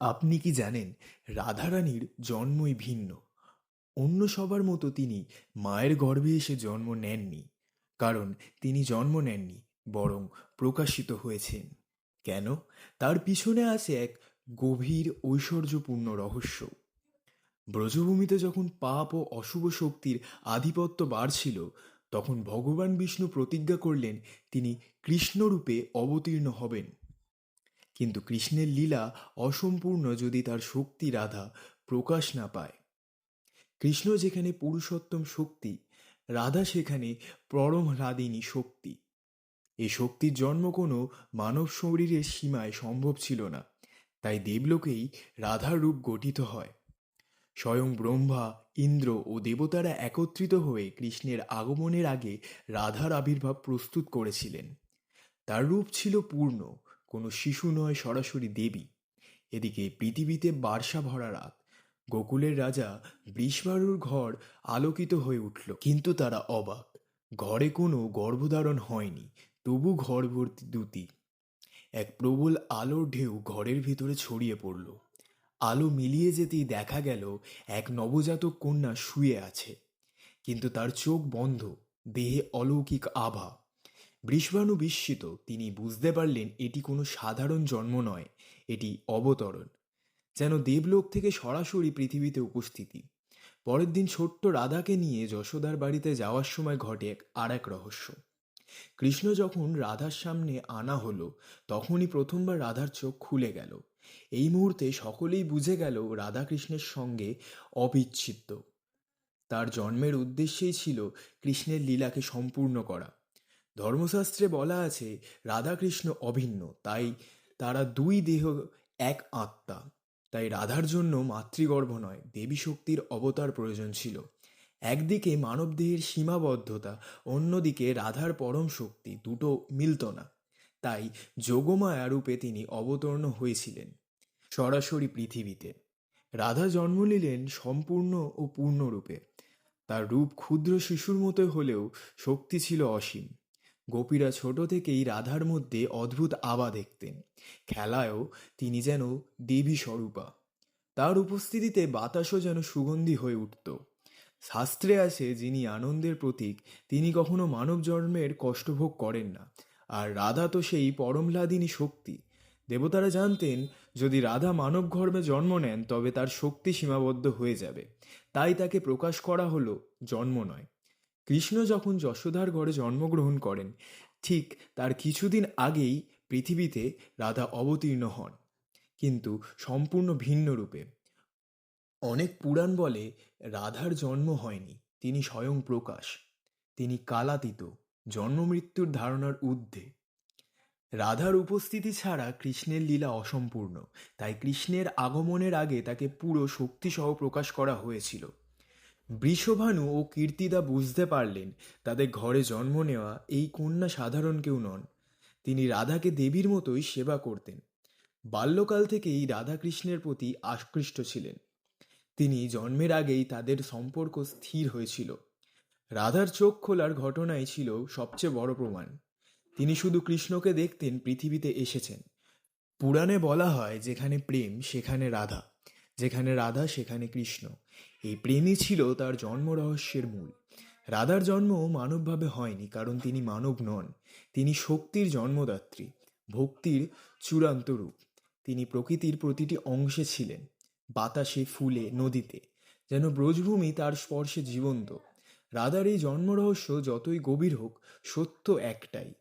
আপনি কি জানেন, রাধারানীর জন্মই ভিন্ন। অন্য সবার মতো তিনি মায়ের গর্ভে এসে জন্ম নেননি, কারণ তিনি জন্ম নেননি, বরং প্রকাশিত হয়েছেন। কেন? তার পিছনে আছে এক গভীর ঐশ্বর্যপূর্ণ রহস্য। ব্রজভূমিতে যখন পাপ ও অশুভ শক্তির আধিপত্য বাড়ছিল, তখন ভগবান বিষ্ণু প্রতিজ্ঞা করলেন তিনি কৃষ্ণরূপে অবতীর্ণ হবেন। কিন্তু কৃষ্ণের লীলা অসম্পূর্ণ যদি তার শক্তি রাধা প্রকাশ না পায়। কৃষ্ণ যেখানে পুরুষোত্তম শক্তি, রাধা সেখানে পরম হ্লাদিনী শক্তি। এই শক্তির জন্ম কোনো মানব শরীরের সীমায় সম্ভব ছিল না, তাই দেবলোকেই রাধার রূপ গঠিত হয়। স্বয়ং ব্রহ্মা, ইন্দ্র ও দেবতারা একত্রিত হয়ে কৃষ্ণের আগমনের আগে রাধার আবির্ভাব প্রস্তুত করেছিলেন। তার রূপ ছিল পূর্ণ। কোনো শিশু নয়, সরাসরি দেবী। এদিকে পৃথিবীতে বার্ষা ভরা রাত। গোকুলের রাজা বৃষবারুর ঘর আলোকিত হয়ে উঠল, কিন্তু তারা অবাক। ঘরে কোনো গর্ভধারণ হয়নি, তবু ঘর ভর্তি দ্যুতি এক প্রবল আলোর ঢেউ ঘরের ভিতরে ছড়িয়ে পড়ল। আলো মিলিয়ে যেতেই দেখা গেল, এক নবজাতক কন্যা শুয়ে আছে। কিন্তু তার চোখ বন্ধ, দেহে অলৌকিক আভা। বৃষভানু বিস্মিত তিনি বুঝতে পারলেন এটি কোনো সাধারণ জন্ম নয়, এটি অবতরণ। যেন দেবলোক থেকে সরাসরি পৃথিবীতে উপস্থিতি। পরের দিন ছোট্ট রাধাকে নিয়ে যশোদার বাড়িতে যাওয়ার সময় ঘটে এক আর এক রহস্য। কৃষ্ণ যখন রাধার সামনে আনা হলো, তখনই প্রথমবার রাধার চোখ খুলে গেল। এই মুহূর্তে সকলেই বুঝে গেল রাধাকৃষ্ণের সঙ্গে অবিচ্ছেদ্য। তার জন্মের উদ্দেশ্যেই ছিল কৃষ্ণের লীলাকে সম্পূর্ণ করা। ধর্মশাস্ত্রে বলা আছে, রাধাকৃষ্ণ অভিন্ন, তাই তারা দুই দেহ এক আত্মা। তাই রাধার জন্য মাতৃগর্ভ নয়, দেবী শক্তির অবতার প্রয়োজন ছিল। একদিকে মানবদেহের সীমাবদ্ধতা, অন্যদিকে রাধার পরম শক্তি, দুটো মিলত না। তাই যোগমায়া রূপে তিনি অবতর্ণ হয়েছিলেন সরাসরি পৃথিবীতে। রাধা জন্ম নিলেন সম্পূর্ণ ও পূর্ণরূপে। তার রূপ ক্ষুদ্র শিশুর মতো হলেও শক্তি ছিল অসীম। গোপীরা ছোট থেকেই রাধার মধ্যে অদ্ভুত আবা দেখতেন। খেলায়ও তিনি যেন দেবী স্বরূপা। তার উপস্থিতিতে বাতাসও যেন সুগন্ধি হয়ে উঠত। শাস্ত্রে আছে, যিনি আনন্দের প্রতীক, তিনি কখনো মানব জন্মের কষ্টভোগ করেন না। আর রাধা তো সেই পরমলাদিনী শক্তি। দেবতারা জানতেন, যদি রাধা মানব গর্ভে জন্ম নেন, তবে তার শক্তি সীমাবদ্ধ হয়ে যাবে। তাই তাকে প্রকাশ করা হলো জন্ম নয়। কৃষ্ণ যখন যশোদার ঘরে জন্মগ্রহণ করেন, ঠিক তার কিছুদিন আগেই পৃথিবীতে রাধা অবতীর্ণ হন, কিন্তু সম্পূর্ণ ভিন্ন রূপে। অনেক পুরাণ বলে রাধার জন্ম হয়নি, তিনি স্বয়ং প্রকাশ। তিনি কালাতীত, জন্ম মৃত্যুর ধারণার ঊর্ধ্বে। রাধার উপস্থিতি ছাড়া কৃষ্ণের লীলা অসম্পূর্ণ, তাই কৃষ্ণের আগমনের আগে তাকে পুরো শক্তিসহ প্রকাশ করা হয়েছিল। বৃষভানু ও কীর্তিদা বুঝতে পারলেন তাদের ঘরে জন্ম নেওয়া এই কন্যা সাধারণ কেউ নন। তিনি রাধাকে দেবীর মতোই সেবা করতেন। বাল্যকাল থেকেই রাধাকৃষ্ণের প্রতি আকৃষ্ট ছিলেন। তিনি জন্মের আগেই তাদের সম্পর্ক স্থির হয়েছিল। রাধার চোখ খোলার ঘটনাই ছিল সবচেয়ে বড় প্রমাণ। তিনি শুধু কৃষ্ণকে দেখতেন, পৃথিবীতে এসেছেন। পুরাণে বলা হয়, যেখানে প্রেম, সেখানে রাধা। যেখানে রাধা, সেখানে কৃষ্ণ। এই প্রেমই ছিল তার জন্ম রহস্যের মূল। রাধার জন্ম মানবভাবে হয়নি, কারণ তিনি মানব নন। তিনি শক্তির জন্মদাত্রী, ভক্তির চূড়ান্ত রূপ। তিনি প্রকৃতির প্রতিটি অংশে ছিলেন, বাতাসে, ফুলে, নদীতে। যেন ব্রজভূমি তার স্পর্শে জীবন্ত। রাধার এই জন্ম রহস্য যতই গভীর হোক, সত্য একটাই।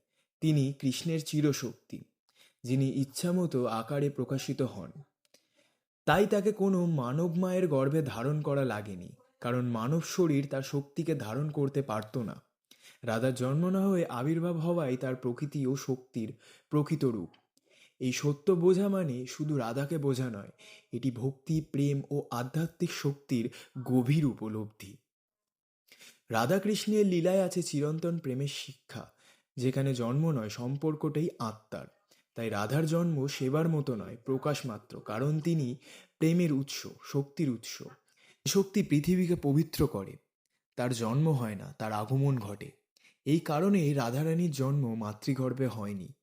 তিনি কৃষ্ণের চিরশক্তি, যিনি ইচ্ছামতো আকারে প্রকাশিত হন। তাই তাকে কোনো মানব মায়ের গর্ভে ধারণ করা লাগেনি, কারণ মানব শরীর তার শক্তিকে ধারণ করতে পারত না। রাধার জন্ম না হয়ে আবির্ভাব হওয়াই তার প্রকৃতি ও শক্তির প্রকৃত রূপ। এই সত্য বোঝা মানে শুধু রাধাকে বোঝা নয়, এটি ভক্তি, প্রেম ও আধ্যাত্মিক শক্তির গভীর উপলব্ধি। রাধাকৃষ্ণের লীলায় আছে চিরন্তন প্রেমের শিক্ষা, যেখানে জন্ম নয়, সম্পর্কটাই আত্মার। তাই রাধার জন্ম সেবার মতো নয়, প্রকাশ মাত্র, কারণ তিনি প্রেমের উৎস, শক্তির উৎস। শক্তি পৃথিবীকে পবিত্র করে। তার জন্ম হয় না, তার আগমন ঘটে। এই কারণে রাধারানীর জন্ম মাতৃগর্ভে হয়নি।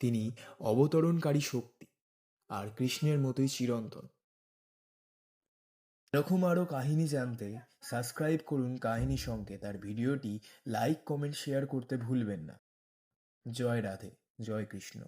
তিনি অবতরণকারী শক্তি, আর কৃষ্ণের মতোই চিরন্তন। এরকম আরও কাহিনী জানতে সাবস্ক্রাইব করুন কাহিনী সংকেত আর ভিডিওটি লাইক, কমেন্ট, শেয়ার করতে ভুলবেন না। জয় রাধে, জয় কৃষ্ণ।